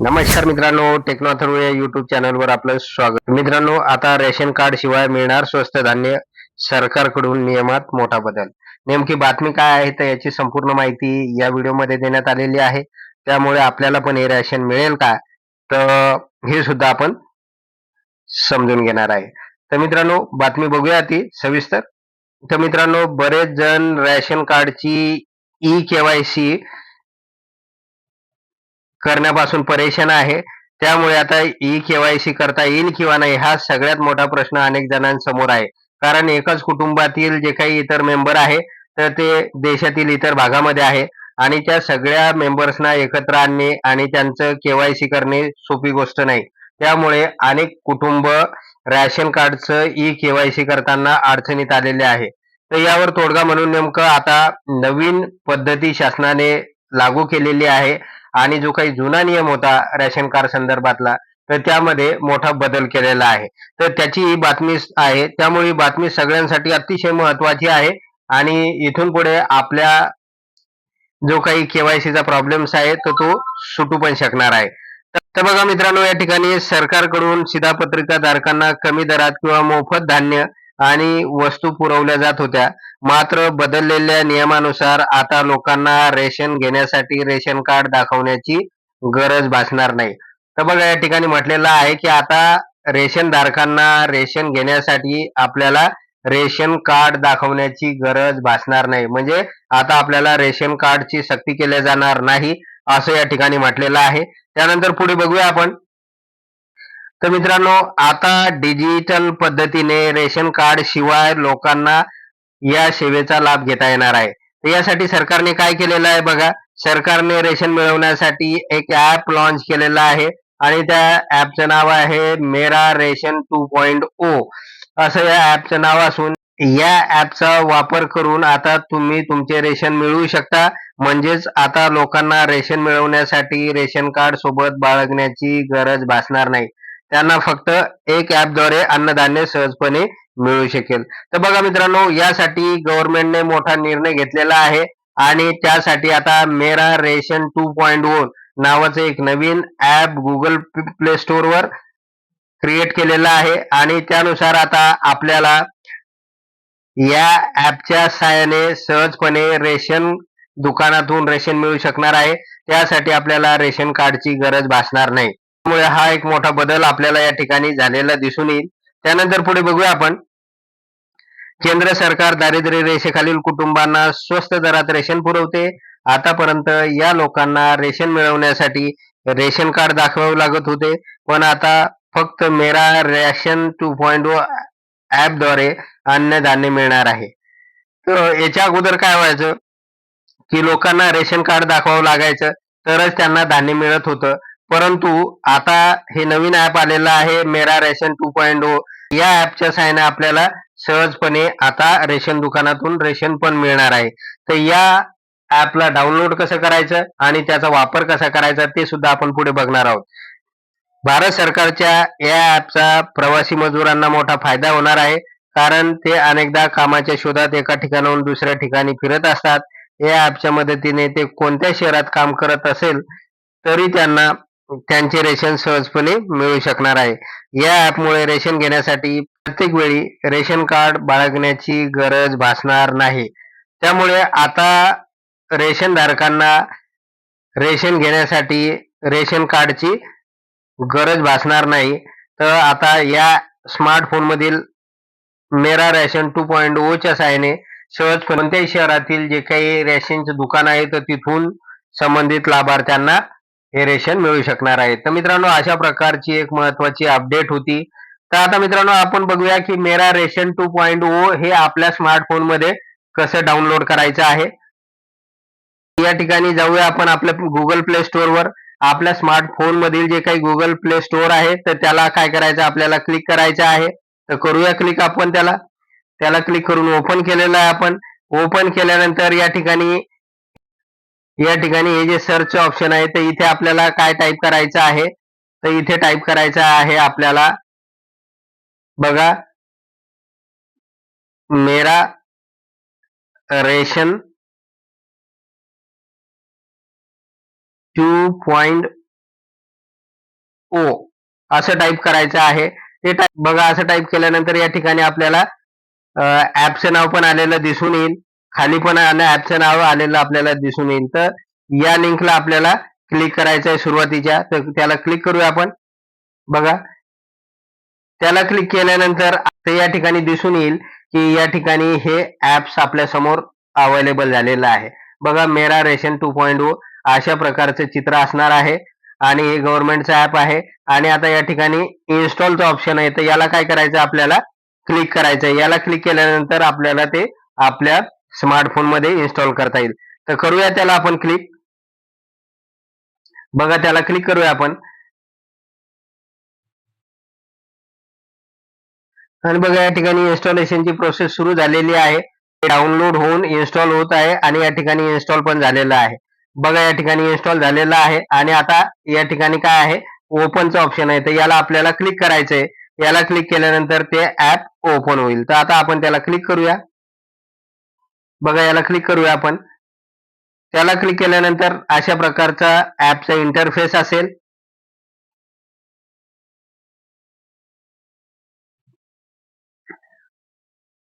नमस्कार मित्रांनो टेक्नो टेक्नॉथर्व या युट्यूब चॅनलवर आपलं स्वागत. मित्रांनो आता रेशन कार्ड शिवाय मिळणार स्वस्त धान्य सरकारकडून नियमात मोठा बदल. नेमकी बातमी काय आहे तर याची संपूर्ण माहिती या व्हिडिओमध्ये देण्यात आलेली आहे. त्यामुळे आपल्याला पण हे रेशन मिळेल का? तर हे सुद्धा आपण समजून घेणार आहे. तर मित्रांनो बातमी बघूया ती सविस्तर. तर मित्रांनो बरेच जण रेशन कार्डची ई केवायसी करण्यापासून परेशान आहे. त्यामुळे आता ई केवायसी करता येईल किंवा नाही हा सगळ्यात मोठा प्रश्न अनेक जणांसमोर आहे. कारण एकाच कुटुंबातील जे काही इतर मेंबर आहे तर ते देशातील इतर भागामध्ये आहे. आणि त्या सगळ्या मेंबर्सना एकत्र आणणे आणि त्यांचं केवायसी करणे सोपी गोष्ट नाही. त्यामुळे अनेक कुटुंब रॅशन कार्डचं ई केवायसी करताना अडचणीत आलेले आहे. तर यावर तोडगा म्हणून नेमकं आता नवीन पद्धती शासनाने लागू केलेली आहे. आणि जो काही जुना नियम होता रेशन कार्ड संदर्भातला तर त्यामध्ये मोठा बदल केलेला आहे. तर त्याची ही बातमी आहे. त्यामुळे ही बातमी सगळ्यांसाठी अतिशय महत्वाची आहे. आणि इथून पुढे आपल्या जो काही केवायसीचा प्रॉब्लेम्स आहे तर तो सुटू पण शकणार आहे. तर बघा मित्रांनो या ठिकाणी सरकारकडून शिधापत्रिका धारकांना कमी दरात किंवा मोफत धान्य आणि वस्तू पुरवल्या जात होत्या. मात्र बदललेल्या नियमानुसार आता लोकांना रेशन घेण्यासाठी रेशन कार्ड दाखवण्याची गरज भासणार नाही. तर बघा या ठिकाणी म्हटलेलं आहे की आता रेशन धारकांना रेशन घेण्यासाठी आपल्याला रेशन कार्ड दाखवण्याची गरज भासणार नाही. म्हणजे आता आपल्याला रेशन कार्डची सक्ती केल्या जाणार नाही असं या ठिकाणी म्हटलेलं आहे. त्यानंतर पुढे बघूया आपण. तर मित्रांनो आता डिजिटल पद्धतीने रेशन कार्ड शिवाय लोकांना या सेवेचा लाभ घेता येणार आहे. तर यासाठी सरकारने काय केलेलं आहे बघा सरकारने रेशन मिळवण्यासाठी एक ऍप लॉन्च केलेला आहे आणि त्या ऍपचं नाव आहे मेरा रेशन टू पॉइंट ओ. असं या ऍपचं नाव असून या ऍपचा वापर करून आता तुम्ही तुमचे रेशन मिळवू शकता. म्हणजेच आता लोकांना रेशन मिळवण्यासाठी रेशन कार्ड सोबत बाळगण्याची गरज भासणार नाही. त्यांना फक्त एक ऍपद्वारे अन्नधान्य सहजपणे मिळू शकेल. तर बघा मित्रांनो यासाठी गव्हर्नमेंटने मोठा निर्णय घेतलेला आहे आणि त्यासाठी आता मेरा रेशन टू पॉइंट ओ नावाचं एक नवीन ऍप गुगल प्ले स्टोअरवर क्रिएट केलेलं आहे आणि त्यानुसार आता आपल्याला या ऍपच्या सहाय्याने सहजपणे रेशन दुकानातून रेशन मिळू शकणार आहे. त्यासाठी आपल्याला रेशन कार्डची गरज भासणार नाही. त्यामुळे हा एक मोठा बदल आपल्याला या ठिकाणी झालेला दिसून येईल. त्यानंतर पुढे बघूया आपण. केंद्र सरकार दारिद्र्य रेषेखालील कुटुंबांना स्वस्त दरात रेशन पुरवते. आतापर्यंत या लोकांना रेशन मिळवण्यासाठी रेशन कार्ड दाखवावं लागत होते. पण आता फक्त मेरा रेशन टू पॉइंट ऍपद्वारे अन्नधान्य मिळणार आहे. तर याच्या अगोदर काय व्हायचं? की लोकांना रेशन कार्ड दाखवावं लागायचं. तरच त्यांना धान्य मिळत होतं. परंतु आता हे नवीन ऍप आलेलं आहे मेरा रेशन टू पॉइंट ओ. या ऍपच्या सहाय्याने आपल्याला सहजपणे आता रेशन दुकानातून रेशन पण मिळणार आहे. तर या ऍपला डाउनलोड कसं करायचं आणि त्याचा वापर कसा करायचा ते सुद्धा आपण पुढे बघणार आहोत. भारत सरकारच्या या ऍपचा प्रवासी मजुरांना मोठा फायदा होणार आहे. कारण ते अनेकदा कामाच्या शोधात एका ठिकाणाहून दुसऱ्या ठिकाणी फिरत असतात. या ऍपच्या मदतीने ते कोणत्या शहरात काम करत असेल तरी त्यांना त्यांचे रेशन सहजपणे मिळू शकणार आहे. या ऍपमुळे रेशन घेण्यासाठी प्रत्येक वेळी रेशन कार्ड बाळगण्याची गरज भासणार नाही. त्यामुळे आता रेशन धारकांना रेशन घेण्यासाठी रेशन कार्डची गरज भासणार नाही. तर आता या स्मार्टफोन मधील मेरा रेशन टू पॉइंट ओच्या सहाय्याने सहज कोणत्याही शहरातील जे काही रेशनचे दुकान आहे तर तिथून संबंधित लाभार्थ्यांना हे रेशन मिळू शकणार आहे. तर मित्रांनो अशा प्रकारची एक महत्वाची अपडेट होती. तर आता मित्रांनो आपण बघूया की मेरा रेशन टू पॉइंट ओ हे आपल्या स्मार्टफोनमध्ये कसं डाउनलोड करायचं आहे. या ठिकाणी जाऊया आपण आपल्या गुगल प्ले स्टोअरवर आपल्या स्मार्टफोन मधील जे काही गुगल प्ले स्टोअर आहे तर त्याला काय करायचं? आपल्याला क्लिक करायचं आहे. तर करूया क्लिक आपण त्याला. त्याला क्लिक करून ओपन केलेलं आहे आपण. ओपन केल्यानंतर या ठिकाणी या ठिकाणी हे जे सर्च ऑप्शन आहे तर इथे आपल्याला काय टाईप करायचं आहे? तर इथे टाईप करायचं आहे आपल्याला बघा मेरा रेशन टू पॉइंट ओ असं टाईप करायचं आहे. ते टाईप बघा असं टाईप केल्यानंतर या ठिकाणी आपल्याला ऍपचं नाव पण आलेलं दिसून येईल. खाली पण ऍपचं नाव आलेलं आपल्याला दिसून येईल. तर या लिंकला आपल्याला क्लिक करायचं आहे सुरुवातीच्या. तर त्याला क्लिक करूया आपण. बघा. त्याला क्लिक केल्यानंतर ते या ठिकाणी दिसून येईल की या ठिकाणी हे ऍप्स आपल्यासमोर अवेलेबल झालेलं आहे. बघा Mera ration two point O अशा प्रकारचं चित्र असणार आहे. आणि हे गव्हर्नमेंटचं ऍप आहे. आणि आता या ठिकाणी इन्स्टॉलचं ऑप्शन आहे. तर याला काय करायचं? आपल्याला क्लिक करायचं आहे याला क्लिक केल्यानंतर आपल्याला ते आपल्या स्मार्टफोनमध्ये इन्स्टॉल करता येईल. तर करूया त्याला आपण क्लिक बघा त्याला क्लिक करूया आपण. आणि बघा या ठिकाणी इन्स्टॉलेशनची प्रोसेस सुरू झालेली आहे. डाउनलोड होऊन इन्स्टॉल होत आहे आणि या ठिकाणी इन्स्टॉल पण झालेलं आहे. बघा या ठिकाणी इन्स्टॉल झालेलं आहे आणि आता या ठिकाणी काय आहे? ओपनचं ऑप्शन आहे. तर याला आपल्याला क्लिक करायचंय. याला क्लिक केल्यानंतर ते ऍप ओपन होईल. तर आता आपण त्याला क्लिक करूया. बघा याला क्लिक करूया आपण. त्याला क्लिक केल्यानंतर अशा प्रकारचा ऍपचा इंटरफेस असेल.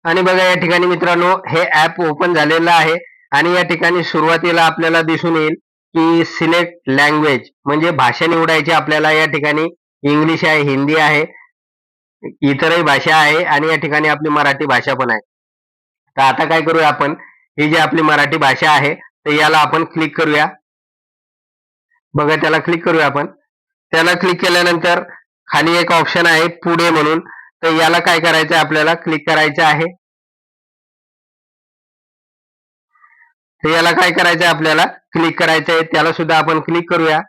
आणि बघा या ठिकाणी मित्रांनो हे ऍप ओपन झालेलं आहे. आणि या ठिकाणी सुरुवातीला आपल्याला दिसून येईल की सिलेक्ट लँग्वेज म्हणजे भाषा निवडायची आपल्याला या ठिकाणी. इंग्लिश आहे हिंदी आहे इतरही भाषा आहे आणि या ठिकाणी आपली मराठी भाषा पण आहे. तर आता काय करूया आपण? ही जी आपली मराठी भाषा आहे तर याला आपण क्लिक करूया. बघा त्याला क्लिक करूया आपण. त्याला क्लिक केल्यानंतर खाली एक ऑप्शन आहे पुढे म्हणून. तर याला काय करायचं आपल्याला? क्लिक करायचं आहे. तर याला काय करायचं आपल्याला? क्लिक करायचं आहे त्याला सुद्धा आपण क्लिक करूया.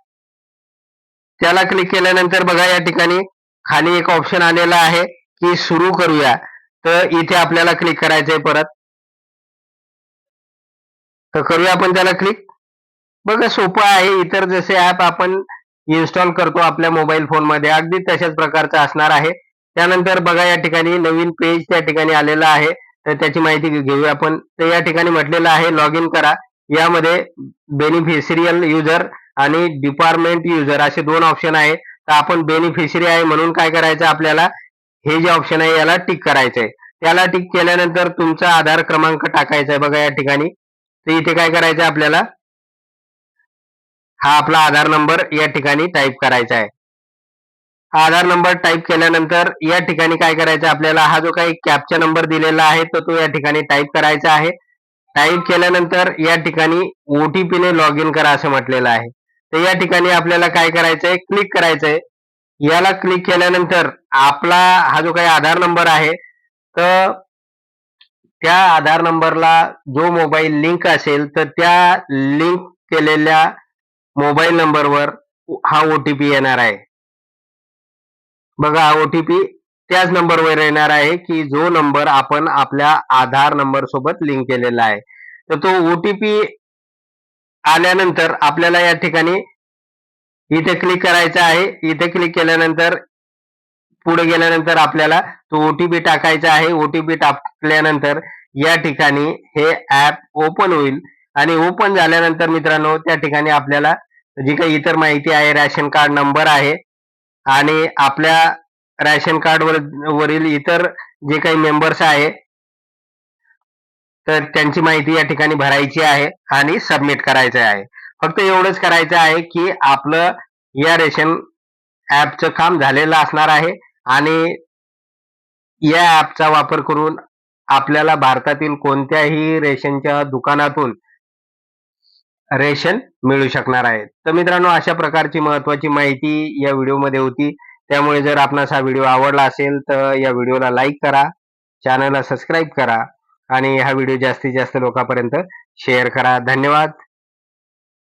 त्याला क्लिक केल्यानंतर बघा या ठिकाणी खाली एक ऑप्शन आलेला आहे की सुरू करूया. तर इथे आपल्याला क्लिक करायचं आहे परत. तर करूया आपण त्याला क्लिक बघा सोपं आहे. इतर जसे ऍप आपण इन्स्टॉल करतो आपल्या मोबाईल फोनमध्ये अगदी तशाच प्रकारचं असणार आहे. त्यानंतर बघा या ठिकाणी नवीन पेज त्या ठिकाणी आलेलं आहे. तर त्याची माहिती घेऊया आपण. तर या ठिकाणी म्हटलेलं आहे लॉग इन करा. यामध्ये बेनिफिशिरियल युजर आणि डिपार्टमेंट युजर असे दोन ऑप्शन आहे तर आपण बेनिफिशरी आहे म्हणून काय करायचं आपल्याला? हे जे ऑप्शन आहे याला टिक करायचंय. त्याला टिक केल्यानंतर तुमचा आधार क्रमांक टाकायचा आहे बघा या ठिकाणी. तर इथे काय करायचं आपल्याला? हा आपला आधार नंबर या ठिकाणी टाईप करायचा आहे हा आधार नंबर टाईप केल्यानंतर या ठिकाणी काय करायचं आपल्याला? हा जो काही कॅपचा नंबर दिलेला आहे तो तो या ठिकाणी टाईप करायचा आहे. टाईप केल्यानंतर या ठिकाणी ओटीपीने लॉग इन करा असं म्हटलेलं आहे. तर या ठिकाणी आपल्याला काय करायचंय? क्लिक करायचंय. याला क्लिक केल्यानंतर आपला हा जो काही आधार नंबर आहे तर त्या आधार नंबरला जो मोबाईल लिंक असेल तर त्या लिंक केलेल्या मोबाईल नंबरवर हा ओटीपी येणार आहे. बघा हा ओटीपी त्याच नंबरवर येणार आहे की जो नंबर आपण आपल्या आधार नंबर सोबत लिंक केलेला आहे. तर तो ओटीपी आल्यानंतर आपल्याला या ठिकाणी इथे क्लिक करायचं आहे. इथे क्लिक केल्यानंतर पुढे गेल्यानंतर आपल्याला तो ओटीपी टाकायचा आहे. ओटीपी टाकल्यानंतर या ठिकाणी हे ऍप ओपन होईल. आणि ओपन झाल्यानंतर मित्रांनो त्या ठिकाणी आपल्याला जी काही इतर माहिती आहे रॅशन कार्ड नंबर आहे. आणि आपल्या रॅशन कार्ड वर वरील इतर जे काही मेंबर्स आहे तर त्यांची माहिती या ठिकाणी भरायची आहे आणि सबमिट करायचं आहे. फक्त एवढंच करायचं आहे की आपलं या रेशन ऍपचं काम झालेलं असणार आहे. आणि या ऍपचा वापर करून आपल्याला भारतातील कोणत्याही रेशनच्या दुकानातून रेशन मिळू शकणार आहे. तर मित्रांनो अशा प्रकारची महत्वाची माहिती या व्हिडिओमध्ये होती. त्यामुळे जर आपणास हा व्हिडिओ आवडला असेल तर या व्हिडिओला लाईक करा चॅनलला सबस्क्राईब करा आणि हा व्हिडिओ जास्तीत जास्त लोकांपर्यंत शेअर करा. धन्यवाद.